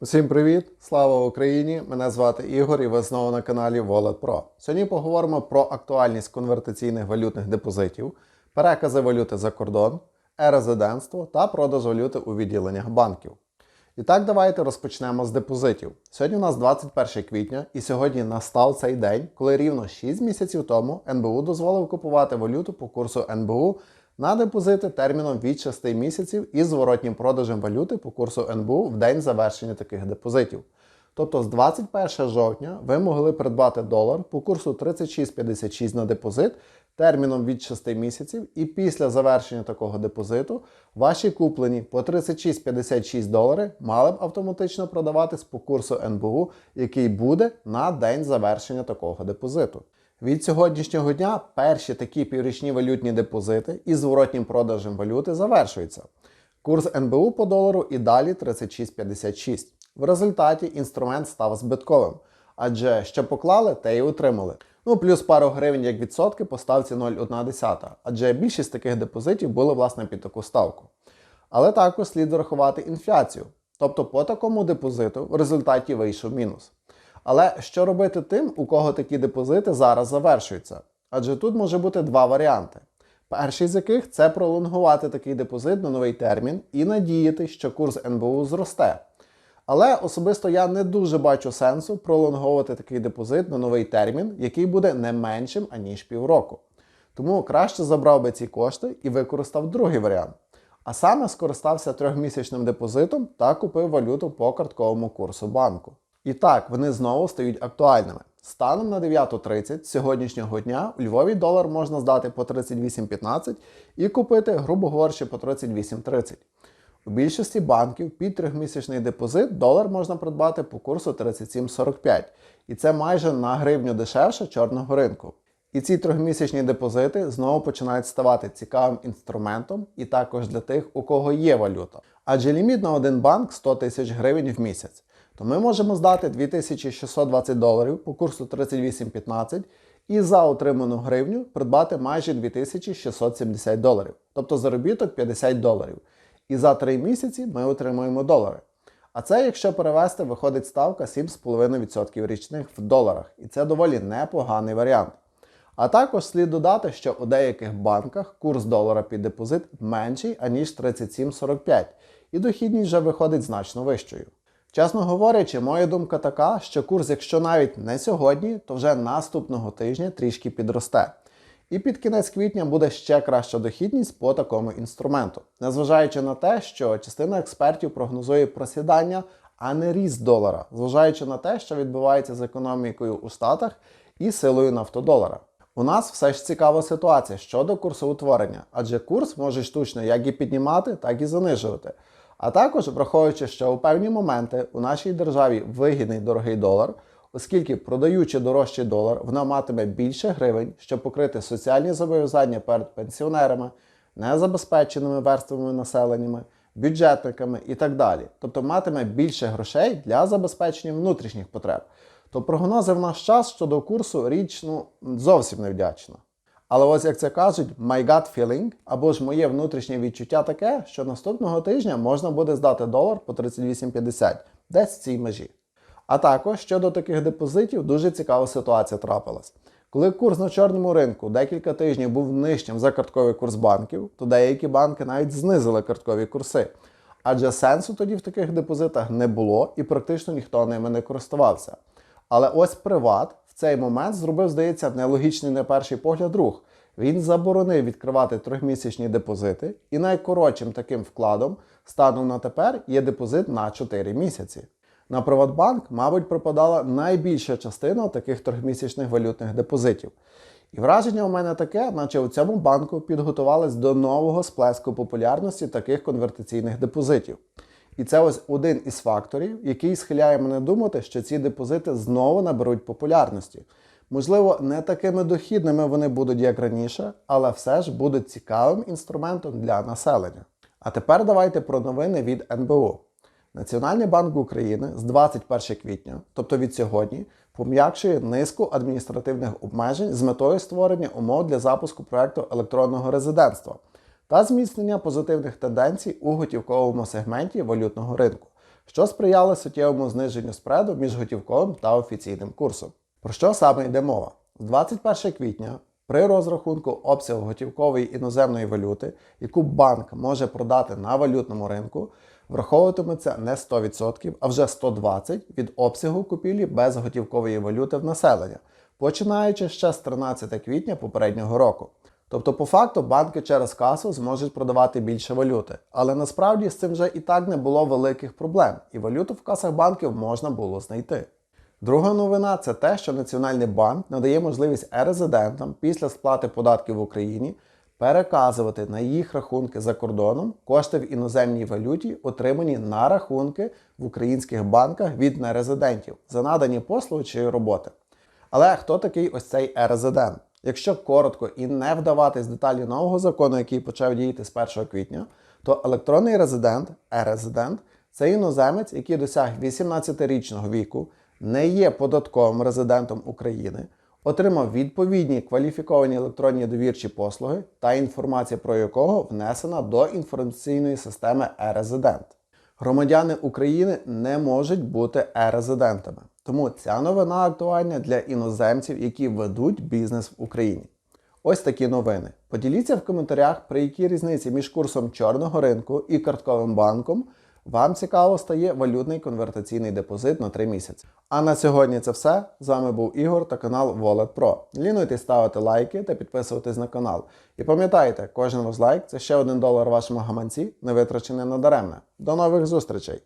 Усім привіт! Слава Україні! Мене звати Ігор і ви знову на каналі Wallet Pro. Сьогодні поговоримо про актуальність конвертаційних валютних депозитів, перекази валюти за кордон, е-резидентство та продаж валюти у відділеннях банків. І так, давайте розпочнемо з депозитів. Сьогодні у нас 21 квітня, і сьогодні настав цей день, коли рівно 6 місяців тому НБУ дозволив купувати валюту по курсу НБУ на депозити терміном від 6 місяців із зворотнім продажем валюти по курсу НБУ в день завершення таких депозитів. Тобто з 21 жовтня ви могли придбати долар по курсу 36,56 на депозит терміном від 6 місяців, і після завершення такого депозиту ваші куплені по 36,56 долари мали б автоматично продаватись по курсу НБУ, який буде на день завершення такого депозиту. Від сьогоднішнього дня перші такі піврічні валютні депозити із зворотнім продажем валюти завершуються. Курс НБУ по долару і далі 36,56. В результаті інструмент став збитковим, адже що поклали, те й отримали. Ну, плюс пару гривень як відсотки по ставці 0,1, адже більшість таких депозитів були власне під таку ставку. Але також слід зарахувати інфляцію. Тобто по такому депозиту в результаті вийшов мінус. Але що робити тим, у кого такі депозити зараз завершуються? Адже тут може бути два варіанти. Перший з яких це пролонгувати такий депозит на новий термін і надіяти, що курс НБУ зросте. Але особисто я не дуже бачу сенсу пролонговувати такий депозит на новий термін, який буде не меншим, аніж півроку. Тому краще забрав би ці кошти і використав другий варіант. А саме скористався трьохмісячним депозитом та купив валюту по картковому курсу банку. І так, вони знову стають актуальними. Станом на 9.30 сьогоднішнього дня у Львові долар можна здати по 38,15 і купити, грубо говорячи, по 38,30. У більшості банків під трьохмісячний депозит долар можна придбати по курсу 37,45. І це майже на гривню дешевше чорного ринку. І ці трьохмісячні депозити знову починають ставати цікавим інструментом і також для тих, у кого є валюта. Адже ліміт на один банк 100 тисяч гривень в місяць. То ми можемо здати 2620 доларів по курсу 38,15 і за отриману гривню придбати майже 2670 доларів, тобто заробіток 50 доларів. І за 3 місяці ми отримуємо долари. А це, якщо перевести, виходить ставка 7,5% річних в доларах. І це доволі непоганий варіант. А також слід додати, що у деяких банках курс долара під депозит менший, аніж 37,45, і дохідність вже виходить значно вищою. Чесно говорячи, моя думка така, що курс, якщо навіть не сьогодні, то вже наступного тижня трішки підросте. І під кінець квітня буде ще краща дохідність по такому інструменту, незважаючи на те, що частина експертів прогнозує просідання, а не ріст долара, зважаючи на те, що відбувається з економікою у Штатах і силою нафтодолара. У нас все ж цікава ситуація щодо курсоутворення, адже курс може штучно як і піднімати, так і занижувати. А також враховуючи, що у певні моменти у нашій державі вигідний дорогий долар, оскільки продаючи дорожчий долар, вона матиме більше гривень, щоб покрити соціальні зобов'язання перед пенсіонерами, незабезпеченими верствами населеннями, бюджетниками і так далі. Тобто матиме більше грошей для забезпечення внутрішніх потреб. То прогнози в наш час щодо курсу річ ну, зовсім невдячна. Але ось як це кажуть, my gut feeling, або ж моє внутрішнє відчуття таке, що наступного тижня можна буде здати долар по 38,50, десь в цій межі. А також щодо таких депозитів дуже цікава ситуація трапилась. Коли курс на чорному ринку декілька тижнів був нижчим за картковий курс банків, то деякі банки навіть знизили карткові курси. Адже сенсу тоді в таких депозитах не було і практично ніхто ними не користувався. Але ось Приват в цей момент зробив, здається, нелогічний на перший погляд рух. Він заборонив відкривати трьохмісячні депозити, і найкоротшим таким вкладом станом на тепер є депозит на 4 місяці. На Приватбанк, мабуть, пропадала найбільша частина таких трьохмісячних валютних депозитів. І враження у мене таке, наче у цьому банку підготувались до нового сплеску популярності таких конвертаційних депозитів. І це ось один із факторів, який схиляє мене думати, що ці депозити знову наберуть популярності. Можливо, не такими дохідними вони будуть, як раніше, але все ж будуть цікавим інструментом для населення. А тепер давайте про новини від НБУ. Національний банк України з 21 квітня, тобто від сьогодні, пом'якшує низку адміністративних обмежень з метою створення умов для запуску проекту електронного резидентства та зміцнення позитивних тенденцій у готівковому сегменті валютного ринку, що сприяло суттєвому зниженню спреду між готівковим та офіційним курсом. Про що саме йде мова? З 21 квітня при розрахунку обсягу готівкової іноземної валюти, яку банк може продати на валютному ринку, враховуватиметься не 100%, а вже 120% від обсягу купівлі без готівкової валюти в населення, починаючи ще з 13 квітня попереднього року. Тобто, по факту, банки через касу зможуть продавати більше валюти, але насправді з цим вже і так не було великих проблем, і валюту в касах банків можна було знайти. Друга новина це те, що Національний банк надає можливість е-резидентам після сплати податків в Україні переказувати на їх рахунки за кордоном кошти в іноземній валюті, отримані на рахунки в українських банках від нерезидентів за надані послуги чи роботи. Але хто такий ось цей е-резидент? Якщо коротко і не вдаватись деталі нового закону, який почав діяти з 1 квітня, то електронний резидент, е-резидент це іноземець, який досяг 18-річного віку, не є податковим резидентом України, отримав відповідні кваліфіковані електронні довірчі послуги та інформація про якого внесена до інформаційної системи е-резидент. Громадяни України не можуть бути е-резидентами, тому ця новина актуальна для іноземців, які ведуть бізнес в Україні. Ось такі новини. Поділіться в коментарях, при якій різниці між курсом чорного ринку і картковим банком вам цікаво стає валютний конвертаційний депозит на 3 місяці. А на сьогодні це все. З вами був Ігор та канал Wallet Pro. Лінуйтесь ставити лайки та підписуватись на канал. І пам'ятайте, кожен ваш лайк це ще один долар вашому гаманці, не витрачений надаремне. До нових зустрічей!